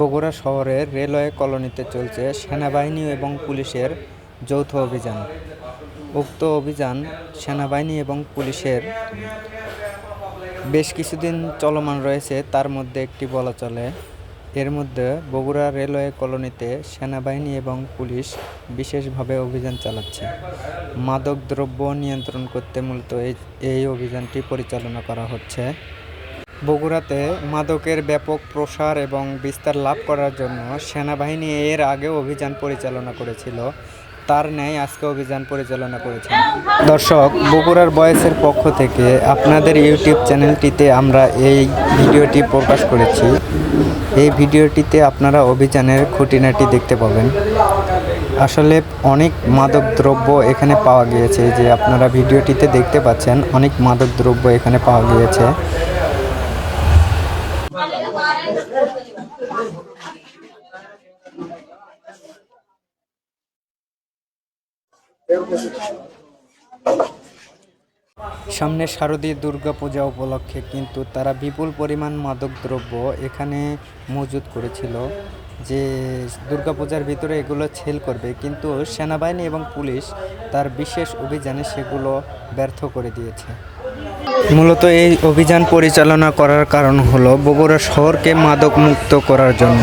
বগুড়া শহরের রেলওয়ে কলোনিতে চলছে সেনাবাহিনী এবং পুলিশের যৌথ অভিযান। উক্ত অভিযান সেনাবাহিনী এবং পুলিশের বেশ কিছুদিন চলমান রয়েছে, তার মধ্যে একটি বলা চলে। এর মধ্যে বগুড়া রেলওয়ে কলোনিতে সেনাবাহিনী এবং পুলিশ বিশেষভাবে অভিযান চালাচ্ছে। মাদক দ্রব্য নিয়ন্ত্রণ করতে মূলত এই অভিযানটি পরিচালনা করা হচ্ছে। বগুড়াতে মাদকের ব্যাপক প্রসার এবং বিস্তার লাভ করার জন্য সেনাবাহিনী এর আগেও অভিযান পরিচালনা করেছিল। তার ন্যায় আজকে অভিযান পরিচালনা করেছে। দর্শক, বগুড়ার বয়সের পক্ষ থেকে আপনাদের ইউটিউব চ্যানেলটিতে আমরা এই ভিডিওটি প্রকাশ করেছি। এই ভিডিওটিতে আপনারা অভিযানের খুঁটিনাটি দেখতে পাবেন। আসলে অনেক মাদক দ্রব্য এখানে পাওয়া গিয়েছে। যে আপনারা ভিডিওটিতে দেখতে পাচ্ছেন, অনেক মাদক দ্রব্য এখানে পাওয়া গিয়েছে। সামনে শারদীয় দুর্গা পূজা উপলক্ষে কিন্তু তারা বিপুল পরিমাণ মাদকদ্রব্য এখানে মজুত করেছিল যে দুর্গাপূজার ভিতরে এগুলো ছেল করবে। কিন্তু সেনাবাহিনী এবং পুলিশ তার বিশেষ অভিযানে সেগুলো ব্যর্থ করে দিয়েছে। মূলত এই অভিযান পরিচালনা করার কারণ হলো বগুড়া শহরকে মাদক মুক্ত করার জন্য।